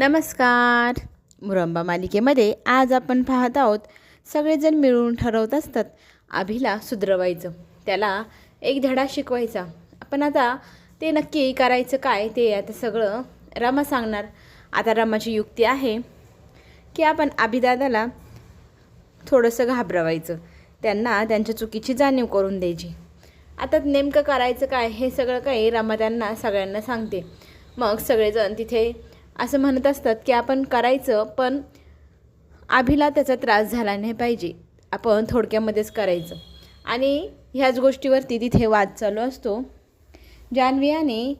नमस्कार. मुरंबा मालिकेमध्ये आज आपण पाहत आहोत सगळेजण मिळून ठरवत असतात अभिला सुधरवायचं. त्याला एक धडा शिकवायचा. पण आता ते नक्की करायचं काय ते आता सगळं रमा सांगणार. आता रमाची युक्ती आहे की आपण अभिदादाला थोडंसं घाबरवायचं. त्यांना त्यांच्या चुकीची जाणीव करून द्यायची. आता नेमकं करायचं काय हे सगळं काही रमा त्यांना सगळ्यांना सांगते. मग सगळेजण तिथे असं म्हणत असतात की आपण करायचं पण आभीला त्याचा त्रास झाला नाही पाहिजे. आपण थोडक्यामध्येच करायचं. आणि ह्याच गोष्टीवरती तिथे वाद चालू असतो. जान्हवी आणि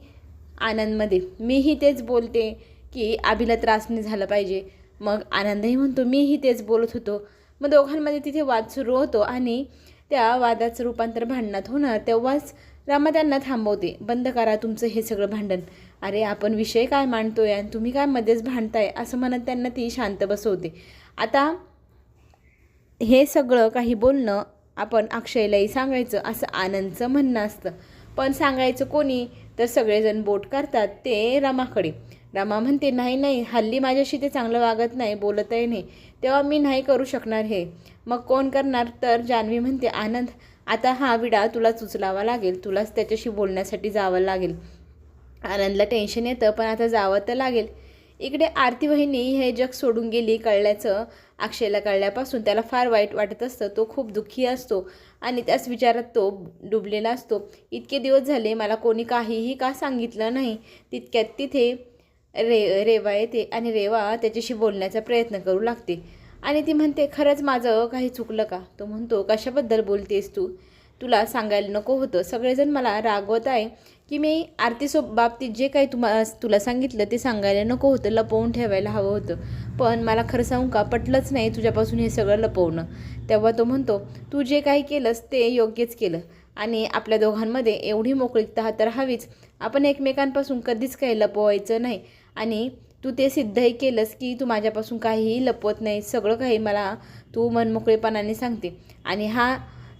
आनंदमध्ये. मीही तेच बोलते की आभीला त्रास नाही झाला पाहिजे. मग आनंदही म्हणतो मीही तेच बोलत होतो. मग दोघांमध्ये तिथे वाद सुरू होतो आणि त्या वादाचं रूपांतर भांडणात होणार. तेव्हाच रामा त्यांना थांबवते. बंद करा तुमचं हे सगळं भांडण. अरे आपण विषय काय मांडतोय आणि तुम्ही काय मध्येच भांडताय असं म्हणत त्यांना ती शांत बसवते. आता हे सगळं काही बोलणं आपण अक्षयलाही सांगायचं असं आनंदचं म्हणणं असतं. पण सांगायचं कोणी तर सगळेजण बोट करतात ते रमाकडे. रमा म्हणते नाही नाही हल्ली माझ्याशी ते चांगलं वागत नाही बोलतही नाही. तेव्हा मी नाही करू शकणार हे. मग कोण करणार? तर जान्हवी म्हणते आनंद आता हा विडा तुलाच उचलावा लागेल तुलाच त्याच्याशी बोलण्यासाठी जावं लागेल. आनंदला टेन्शन येतं पण आता जावं तर लागेल. इकडे आरती वहिनी हे जग सोडून गेली कळल्याचं अक्षयला कळल्यापासून त्याला फार वाईट वाटत असतं. तो खूप दुःखी असतो आणि त्याच विचारात तो डुबलेला असतो. इतके दिवस झाले मला कोणी काहीही का सांगितलं नाही. तितक्यात तिथे रे रेवा येते आणि रेवा त्याच्याशी बोलण्याचा प्रयत्न करू लागते. आणि ती म्हणते खरंच माझं काही चुकलं का? तो म्हणतो कशाबद्दल बोलतेस तू? तुला सांगायला नको होतं. सगळेजण मला रागवत आहे. की मी आरतीसो बाबतीत जे काही तुम्हा तुला सांगितलं ते सांगायला नको होतं लपवून ठेवायला हवं होतं. पण मला खरं सांगू का पटलंच नाही तुझ्यापासून हे सगळं लपवणं. तेव्हा तो म्हणतो तू जे काही केलंस ते योग्यच केलं. आणि आपल्या दोघांमध्ये एवढी मोकळीकता तर हवीच. आपण एकमेकांपासून कधीच काही लपवायचं नाही. आणि तू ते सिद्धही केलंस की तू माझ्यापासून काहीही लपवत नाही. सगळं काही मला तू मनमोकळेपणाने सांगते. आणि हा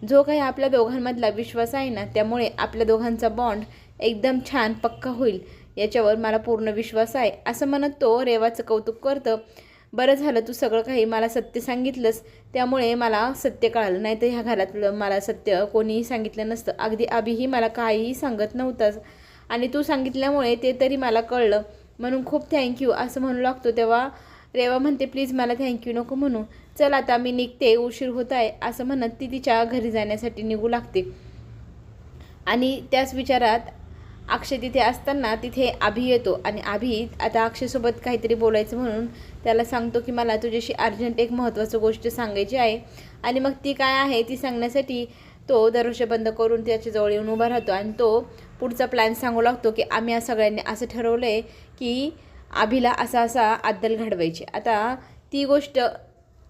जो काही आपल्या दोघांमधला विश्वास आहे ना त्यामुळे आपल्या दोघांचा बॉन्ड एकदम छान पक्का होईल. याच्यावर मला पूर्ण विश्वास आहे. असं म्हणत तो रेवाचं कौतुक करतं. बरं झालं तू सगळं काही मला सत्य सांगितलंस. त्यामुळे मला सत्य कळालं. नाही तर ह्या घरातलं मला सत्य कोणीही सांगितलं नसतं. अगदी अभिही मला काहीही सांगत नव्हतंच. आणि तू सांगितल्यामुळे ते तरी मला कळलं. म्हणून खूप थँक्यू असं म्हणू लागतो तेव्हा रेवा म्हणते प्लीज मला थँक्यू नको म्हणू. चल आता मी निघते. उशीर होत आहे. असं म्हणत ती तिच्या घरी जाण्यासाठी निघू लागते. आणि त्याच विचारात अक्षय तिथे असताना तिथे आभी येतो आणि आभी आता अक्षयसोबत काहीतरी बोलायचं म्हणून त्याला सांगतो की मला तुझ्याशी अर्जंट एक महत्त्वाचं गोष्ट सांगायची आहे. आणि मग ती काय आहे ती सांगण्यासाठी तो दरवाजा बंद करून त्याच्याजवळ येऊन उभा राहतो आणि तो पुढचा प्लॅन सांगू लागतो की आम्ही या सगळ्यांनी असं ठरवलं आहे की आभीला असा असा अद्दल घडवायची. आता ती गोष्ट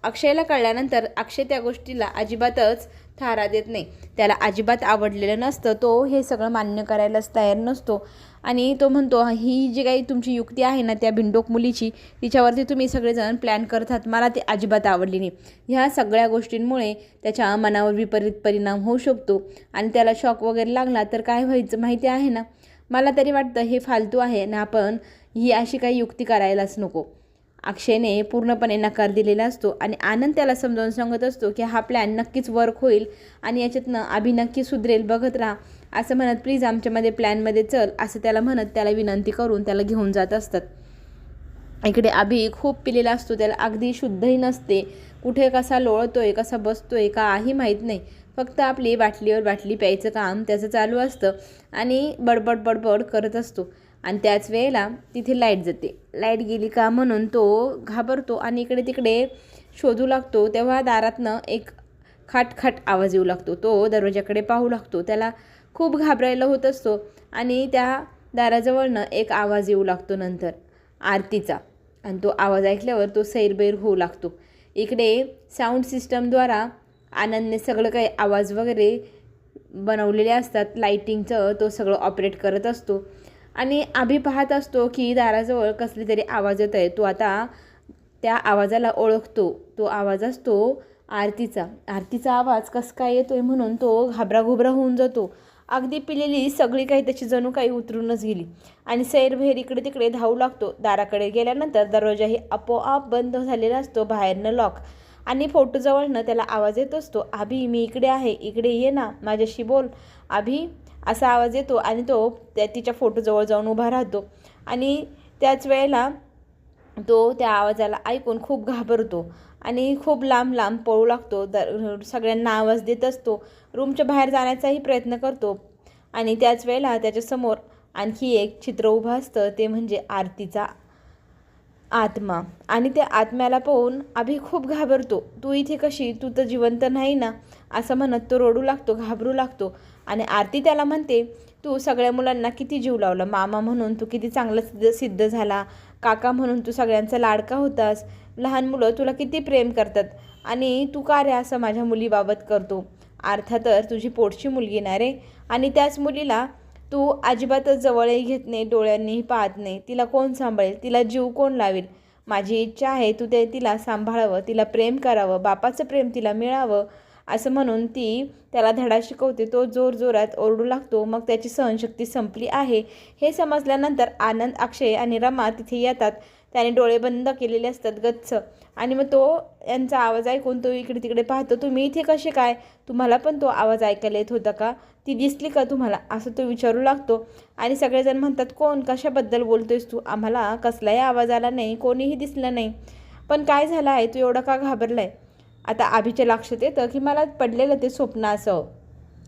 अक्षयला कळल्यानंतर अक्षय त्या गोष्टीला अजिबातच थारा देत नाही. त्याला अजिबात आवडलेलं नसतं. तो हे सगळं मान्य करायलाच तयार नसतो. आणि तो म्हणतो ही जी काही तुमची युक्ती आहे ना त्या भिंडोक मुलीची तिच्यावरती तुम्ही सगळेजण प्लॅन करत आहात. मला ती अजिबात आवडली नाही. ह्या सगळ्या गोष्टींमुळे त्याच्या मनावर विपरीत परिणाम होऊ शकतो. आणि त्याला शॉक वगैरे लागला तर काय व्हायचं माहिती आहे ना? मला तरी वाटतं हे फालतू आहे ना आपण ही अशी काही युक्ती करायलाच नको. अक्षयने पूर्णपणे नकार दिलेला असतो आणि आनंद त्याला समजावून सांगत असतो की हा प्लॅन नक्कीच वर्क होईल आणि याच्यातनं आभी नक्की सुधरेल बघत राहा. असं म्हणत प्लीज आमच्यामध्ये प्लॅनमध्ये चल असं त्याला म्हणत त्याला विनंती करून त्याला घेऊन जात असतात. इकडे आभी खूप पिलेला असतो त्याला अगदी शुद्धही नसते. कुठे कसा लोळतोय कसा बसतोय काही माहीत नाही. फक्त आपली बाटलीवर बाटली प्यायचं काम त्याचं चालू असतं आणि बडबड बडबड करत असतो. आणि त्याच वेळेला तिथे लाइट जाते. लाइट गेली का म्हणून तो घाबरतो आणि इकडे तिकडे शोधू लागतो. तेव्हा दारातनं एक खाट खाट आवाज येऊ लागतो. तो दरवाजाकडे पाहू लागतो. त्याला खूप घाबरायला होत असतो आणि त्या दाराजवळनं एक आवाज येऊ लागतो नंतर आरतीचा. आणि तो आवाज ऐकल्यावर तो सैरबैर होऊ लागतो. इकडे साऊंड सिस्टमद्वारा आनंदने सगळं काही आवाज वगैरे बनवलेले असतात. लाईटिंगचं तो सगळं ऑपरेट करत असतो. आणि आभी पाहत असतो की दाराजवळ कसली तरी आवाज येत आहे तो आता त्या आवाजाला ओळखतो. तो आवाज असतो आरतीचा. आरतीचा आवाज कसं काय येतो आहे म्हणून तो घाबराघुबरा होऊन जातो. अगदी पिलेली सगळी काही त्याची जणू काही उतरूनच गेली. आणि सैरभैर इकडे तिकडे धावू लागतो. दाराकडे गेल्यानंतर दरवाजाही आपोआप बंद झालेला असतो. बाहेरनं लॉक आणि फोटोजवळनं त्याला आवाज येत असतो. आभी मी इकडे आहे. इकडे ये ना. माझ्याशी बोल. आभी असा आवाज येतो आणि तो त्या तिच्या फोटोजवळ जाऊन उभा राहतो. आणि त्याच वेळेला तो त्या आवाजाला ऐकून खूप घाबरतो आणि खूप लांब लांब पळू लागतो द सगळ्यांना आवाज देत असतो रूमच्या बाहेर जाण्याचाही प्रयत्न करतो. आणि त्याच वेळेला त्याच्यासमोर आणखी एक चित्र उभं असतं ते म्हणजे आरतीचा आत्मा. आणि त्या आत्म्याला पाहून अभि खूप घाबरतो. तू इथे कशी? तू तर जिवंत नाही ना? असं म्हणत तो रडू लागतो घाबरू लागतो. आणि आरती त्याला म्हणते तू सगळ्या मुलांना किती जीव लावला? मामा म्हणून तू किती चांगला सिद्ध सिद्ध झाला? काका म्हणून तू सगळ्यांचा लाडका होतास? लहान मुलं तुला किती प्रेम करतात? आणि तू का रे असं माझ्या मुलीबाबत करतो? अर्थात तुझी पोटची मुलगी ना रे? आणि त्याच मुलीला तू अजिबातच जवळही घेत नाही डोळ्यांनीही पाहत नाही. तिला कोण सांभाळेल? तिला जीव कोण लावेल? माझी इच्छा आहे तू ते तिला सांभाळावं तिला प्रेम करावं बापाचं प्रेम तिला मिळावं. असं म्हणून ती त्याला धडा शिकवते. तो जोर जोरात ओरडू लागतो. मग त्याची सहनशक्ती संपली आहे. हे समजल्यानंतर आनंद अक्षय आणि रमा तिथे येतात. त्याने डोळे बंद केलेले असतात गच्च. आणि मग तो यांचा आवाज ऐकून तो इकडे तिकडे पाहतो तुम्ही इथे कसे काय? तुम्हाला पण तो आवाज ऐकायला येत होता का? ती दिसली का तुम्हाला? असं तो विचारू लागतो. आणि सगळेजण म्हणतात कोण? कशाबद्दल बोलतोयस तू? आम्हाला कसलाही आवाज आला नाही. कोणीही दिसलं नाही. पण काय झालं आहे? तू एवढा का घाबरलाय? आता आभीच्या लक्षात येतं की मला पडलेलं ते स्वप्न असं.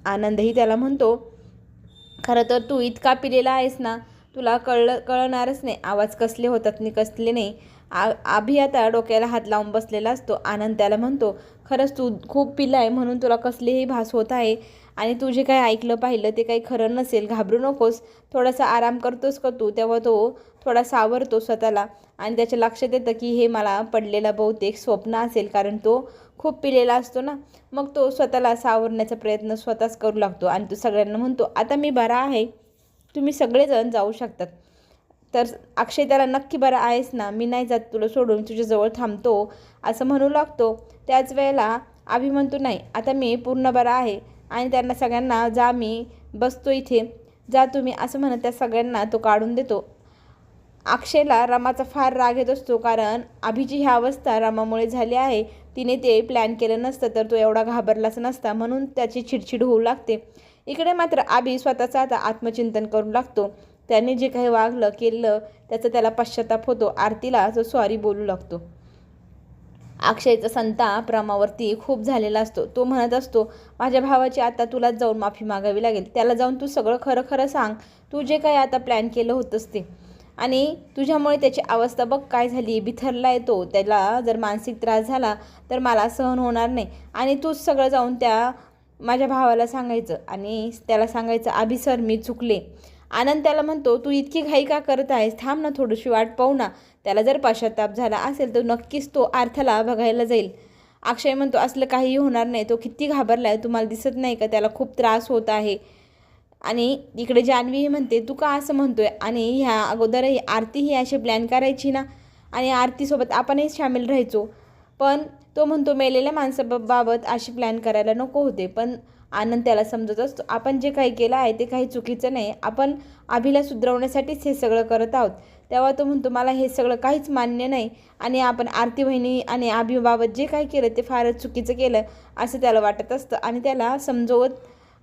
आनंदही त्याला म्हणतो खरं तर तू इतका पिलेला आहेस ना तुला कळलं कळणारच नाही. आवाज कसले होतात नि कसले नाही. आ आभी आता डोक्याला हात लावून बसलेला असतो. आनंद त्याला म्हणतो खरंच तू खूप पिला आहे म्हणून तुला कसलेही भास होत आहे. आणि तू जे काही ऐकलं पाहिलं ते काही खरं नसेल. घाबरू नकोस. थोडासा आराम करतोस का तू? तेव्हा तो थोडा सावरतो स्वतःला. आणि त्याच्या लक्षात येतं की हे मला पडलेला बहुतेक स्वप्न असेल. कारण तो खूप पिलेला असतो ना मग तो स्वतःला सावरण्याचा प्रयत्न स्वतःच करू लागतो आणि तो सगळ्यांना म्हणतो आता मी बरा आहे तुम्ही सगळेजण जाऊ शकतात. तर अक्षय त्याला नक्की बरा आहेस ना मी नाही जात तुला सोडून तुझ्याजवळ थांबतो असं म्हणू लागतो. त्याच वेळेला आभी म्हणतो नाही आता मी पूर्ण बरा आहे आणि त्यांना सगळ्यांना जा मी बसतो इथे जा तुम्ही असं म्हणत त्या सगळ्यांना तो काढून देतो. अक्षयला रमाचा फार राग येत असतो कारण अभिची ह्या अवस्था रमामुळे झाली आहे. तिने ते प्लॅन केलं नसतं तर तो एवढा घाबरलाच नसता. म्हणून त्याची चिडचिड होऊ लागते. इकडे मात्र आबी स्वतःचं आता आत्मचिंतन करू लागतो. त्याने जे काही वागलं केलं त्याचा त्याला पश्चाताप होतो. आरतीला जो सॉरी बोलू लागतो. अक्षयचा संताप प्रमावरती खूप झालेला असतो. तो म्हणत असतो माझ्या भावाची आता तुलाच जाऊन माफी मागावी लागेल. त्याला जाऊन तू सगळं खरं खरं सांग. तू जे काही आता प्लॅन केलं होतंस ते. आणि तुझ्यामुळे त्याची अवस्था बघ काय झाली बिथरला येतो त्याला जर मानसिक त्रास झाला तर मला सहन होणार नाही. आणि तूच सगळं जाऊन त्या माझ्या भावाला सांगायचं आणि त्याला सांगायचं आभी सर मी चुकले. आनंद त्याला म्हणतो तू इतकी घाई का करत आहेस? थांब ना थोडीशी वाट पाहू ना. त्याला जर पश्चाताप झाला असेल तर नक्कीच तो अर्थाला बघायला जाईल. अक्षय म्हणतो असलं काहीही होणार नाही. तो किती घाबरला आहे तुम्हाला दिसत नाही का? त्याला खूप त्रास होत आहे. आणि इकडे जान्हवी म्हणते तू का असं म्हणतोय? आणि ह्या अगोदरही आरती ही अशी प्लॅन करायची ना आणि आरतीसोबत आपणही सामील राहायचो. पण तो म्हणतो मेलेल्या माणसाबाबत अशी प्लॅन करायला नको होते. पण आनंद त्याला समजत असतो आपण जे काही केलं आहे ते काही चुकीचं नाही आपण अभिला सुधरवण्यासाठीच हे सगळं करत आहोत. तेव्हा तो म्हणतो मला हे सगळं काहीच मान्य नाही आणि आपण आरती बहिणी आणि अभिबाबत जे काही केलं ते फारच चुकीचं केलं असं त्याला वाटत असतं आणि त्याला समजवत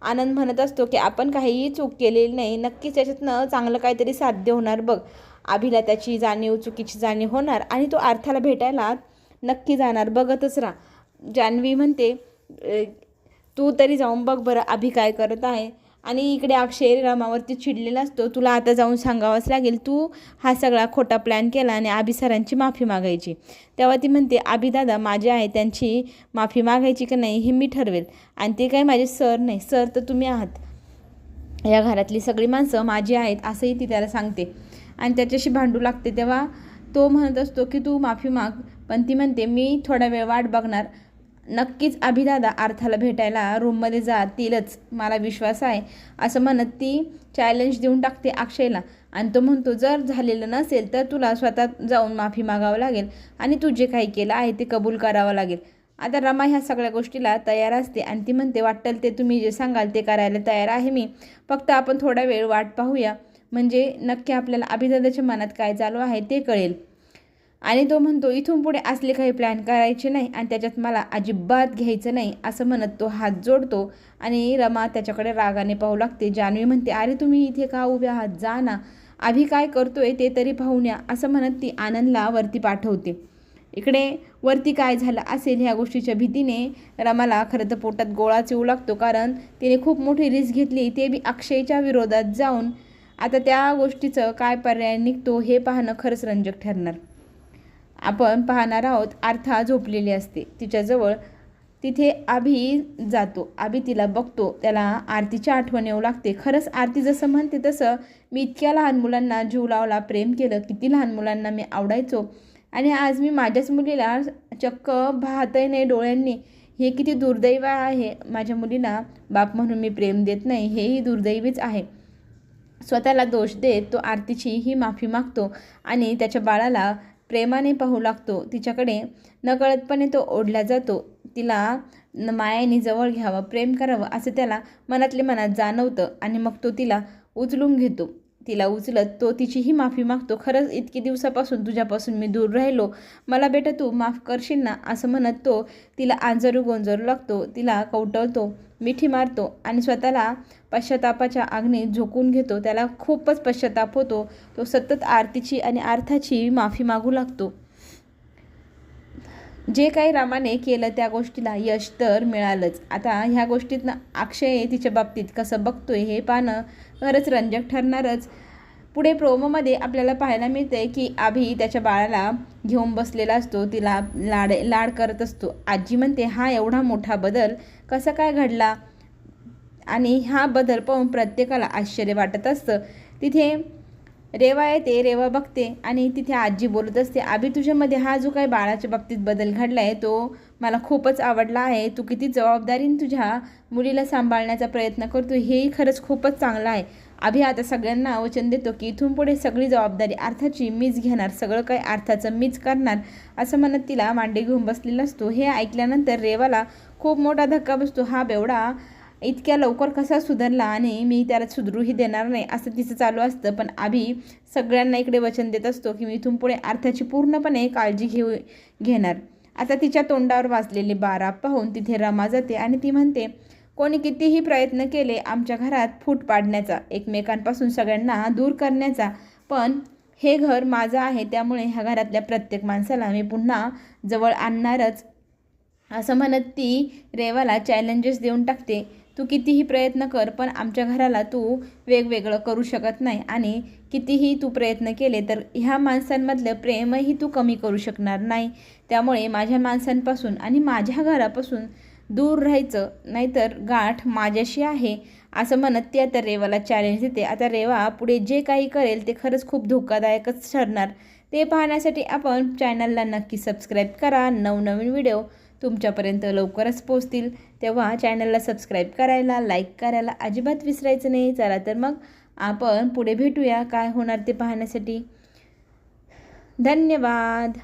आनंद म्हणत असतो की आपण काहीही चूक केलेली नाही नक्कीच त्याच्यातनं चांगलं काहीतरी साध्य होणार बघ. अभिला त्याची जाणीव चुकीची जाणीव होणार आणि तो अर्थाला भेटायला नक्की जाणार. बघतच राहा. जान्हवी म्हणते तू तरी जाऊन बघ बरं आभी काय करत आहे. आणि इकडे अक्षय रामावरती चिडलेला असतो. तुला आता जाऊन सांगावंच लागेल तू हा सगळा खोटा प्लॅन केला आणि आबी सरांची माफी मागायची. तेव्हा ती म्हणते आबी दादा माझे आहे त्यांची माफी मागायची की नाही हे मी ठरवेल. आणि ते काही माझे सर नाही सर तर तुम्ही आहात. या घरातली सगळी माणसं माझी आहेत असंही ती त्याला सांगते. आणि त्याच्याशी भांडू लागते. तेव्हा तो म्हणत असतो की तू माफी माग. पण ती म्हणते मी थोडा वेळ वाट बघणार. नक्कीच अभिदादा अर्थाला भेटायला रूममध्ये जातीलच मला विश्वास आहे असं म्हणत ती चॅलेंज देऊन टाकते अक्षयला. आणि तो म्हणतो जर झालेलं नसेल तर तुला स्वतः जाऊन माफी मागावं लागेल आणि तू जे काही केलं आहे ते कबूल करावं लागेल. आता रमा ह्या सगळ्या गोष्टीला तयार असते आणि ती म्हणते वाटेल ते तुम्ही जे सांगाल ते करायला तयार आहे मी. फक्त आपण थोडा वेळ वाट पाहूया. म्हणजे नक्की आपल्याला अभिदादाच्या मनात काय चालू आहे ते कळेल. आणि तो म्हणतो इथून पुढे असले काही प्लॅन करायचे नाही आणि त्याच्यात मला अजिबात घ्यायचं नाही असं म्हणत तो हात जोडतो आणि रमा त्याच्याकडे रागाने पाहू लागते. जान्हवी म्हणते अरे तुम्ही इथे का उभे आहात? जा ना. अभि काय करतोय ते तरी पाहून या असं म्हणत ती आनंदला वरती पाठवते. इकडे वरती काय झालं असेल ह्या गोष्टीच्या भीतीने रमाला खरं तर पोटात गोळाच येऊ लागतो कारण तिने खूप मोठी रिस्क घेतली. ते बी अक्षयच्या विरोधात जाऊन आता त्या गोष्टीचं काय पर्याय निघतो हे पाहणं खरंच रंजक ठरणार. आपण पाहणार आहोत आर्था झोपलेली असते. तिच्याजवळ तिथे आभी जातो. आभी तिला बघतो. त्याला आरतीची आठवण येऊ लागते. खरंच आरती जसं म्हणते तसं मी इतक्या लहान मुलांना जीव लावला प्रेम केलं किती लहान मुलांना मी आवडायचो. आणि आज मी माझ्याच मुलीला चक्क पाहतही नाही डोळ्यांनी हे किती दुर्दैव आहे. माझ्या मुलीला बाप म्हणून मी प्रेम देत नाही हेही दुर्दैवीच आहे. स्वतःला दोष देत तो आरतीची ही माफी मागतो आणि त्याच्या बाळाला प्रेमाने पाहू लागतो. तिच्याकडे नकळतपणे तो ओढला जातो. तिला न मायाने जवळ घ्यावं प्रेम करावं असं त्याला मनातले मनात जाणवतं आणि मग तो तिला उचलून घेतो. तिला उचलत तो तिचीही माफी मागतो. खरंच इतकी दिवसापासून तुझ्यापासून मी दूर राहिलो. मला बेटा तू माफ करशील ना? असं म्हणत तो तिला आंजरू गोंजरू लागतो. तिला कवटळतो मिठी मारतो आणि स्वतःला पश्चातापाच्या आग्नेत झोकून घेतो. त्याला खूपच पश्चाताप होतो. तो सतत आरतीची आणि अर्थाची माफी मागू लागतो. जे काही रामाने केलं त्या गोष्टीला यश तर मिळालंच. आता ह्या गोष्टीतनं अक्षय तिच्या बाबतीत कसं बघतोय हे पाहणं खरंच रंजक ठरणारच. पुढे प्रोमोमध्ये आपल्याला पाहायला मिळते की आभी त्याच्या बाळाला घेऊन बसलेला असतो तिला लाड लाड करत असतो. आजी म्हणते हा एवढा मोठा बदल कसा काय घडला? आणि हा बदल पाहून प्रत्येकाला आश्चर्य वाटत असतं. तिथे रेवा येते रेवा बघते आणि तिथे आजी बोलत असते आबी तुझ्यामध्ये हा जो काही बाळाच्या बाबतीत बदल घडला आहे तो मला खूपच आवडला आहे. तू किती जबाबदारीने तुझ्या मुलीला सांभाळण्याचा प्रयत्न करतो हेही खरंच खूपच चांगलं आहे. आभी आता सगळ्यांना वचन देतो की इथून पुढे सगळी जबाबदारी अर्थाची मीच घेणार सगळं काही अर्थाचं मीच करणार असं म्हणत तिला मांडे घेऊन बसलेला असतो. हे ऐकल्यानंतर रेवाला खूप मोठा धक्का बसतो. हा बेवडा इतक्या लवकर कसा सुधारला आणि मी त्याला सुधरूही देणार नाही असं तिचं चालू असतं. पण आभी सगळ्यांना इकडे वचन देत असतो की मी इथून पुढे अर्थाची पूर्णपणे काळजी घेऊ घेणार. आता तिच्या तोंडावर वाचलेले बारा पाहून तिथे रमा जाते आणि ती म्हणते कोणी कितीही प्रयत्न केले आमच्या घरात फूट पाडण्याचा एकमेकांपासून सगळ्यांना दूर करण्याचा पण हे घर माझं आहे त्यामुळे ह्या घरातल्या प्रत्येक माणसाला मी पुन्हा जवळ आणणारच. असं म्हणत ती रेवाला चॅलेंजेस देऊन टाकते. तू कितीही प्रयत्न कर पण आमच्या घराला तू वेगवेगळं करू शकत नाही. आणि कितीही तू प्रयत्न केले तर ह्या माणसांमधलं प्रेमही तू कमी करू शकणार नाही. त्यामुळे माझ्या माणसांपासून आणि माझ्या घरापासून दूर राहायचं नाहीतर गाठ माझ्याशी आहे असं म्हणत ती आता रेवाला चॅलेंज देते. आता रेवा पुढे जे काही करेल ते खरंच खूप धोकादायकच ठरणार. ते पाहण्यासाठी आपण चॅनलला नक्की सबस्क्राईब करा. नवनवीन व्हिडिओ तुमच्यापर्यंत लवकरच पोचतील तेव्हा चॅनलला सबस्क्राईब करायला लाईक करायला अजिबात विसरायचं नाही. चला तर मग आपण पुढे भेटूया. काय होणार ते पाहण्यासाठी. धन्यवाद.